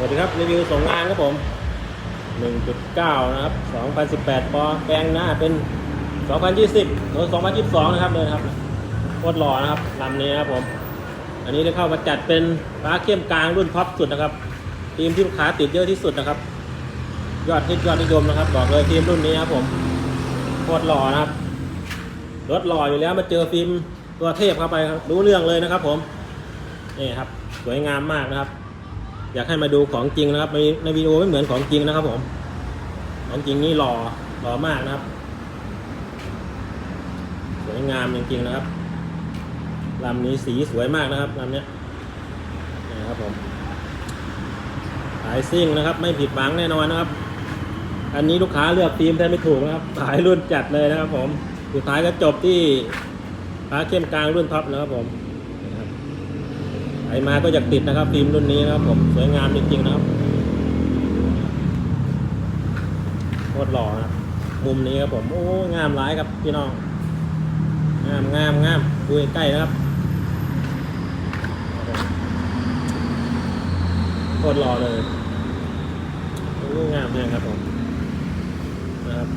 วัสดีครับรีวิวส่งงานครับผม 1.9 นะครับ 2018 ปอแปลงหน้าเป็น 2020โดย2022 นะครับเลยครับโคตรหล่อนะครับลำนี้นะครับผม อันนี้ได้เข้ามาจัดเป็นฟ้าเข้มกลางรุ่นท็อปสุดนะครับ ทีมที่ลูกค้าติดเยอะที่สุดนะครับ ยอดฮิตยอดนิยมนะครับ บอกเลยทีมรุ่นนี้ครับผมโคตรหล่อนะครับรถหล่ออยู่แล้วมาเจอฟิล์มตัวเทพเข้าไปครับรู้เรื่องเลยนะครับ ผมนี่ครับ สวยงามมากนะครับ อยากให้มาดูของจริงนะครับ ในในวิดีโอไม่เหมือนของจริงนะครับผม ของจริงนี่หล่อหล่อมากนะครับ สวยงามจริงๆนะครับลำนี้สีสวยมากนะครับลำเนี้ยนี่ครับผมสายซิ่งนะครับ ไม่ผิดหวังแน่นอนนะครับ อันนี้ลูกค้าเลือกฟิล์มแทบไม่ถูกนะครับสายรุ่นจัดเลยนะครับผม สุดท้ายก็จบที่ฟ้าเข้มกลางรุ่นท็อปนะครับผม ครมาก็อยากติดนะครับฟิล์มรุ่นนี้นะครับผมสวยงามจริงๆนะครับโคตรหล่อนะครับมุมนี้ครับผมโอ้งามหลายครับพี่น้องงามงามงามดูใกล้นะครับโคตรหล่อเลยโอ้งามแน่ครับผมนะครับ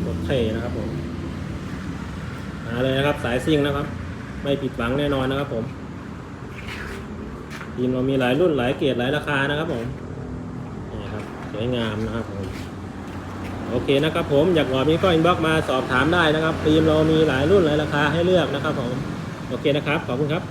โคตรเท่นะครับผมมาเลยนะครับสายซิ่งนะครับ ไม่ผิดหวังแน่นอนนะครับผม ทีมเรามีหลายรุ่นหลายเกรดหลายราคานะครับผมนี่ครับสวยงามนะครับผมโอเคนะครับผมอยากหลอมีก็อินบ็อกมาสอบถามได้นะครับฟิล์มเรามีหลายรุ่นหลายราคาให้เลือกนะครับผมโอเคนะครับขอบคุณครับ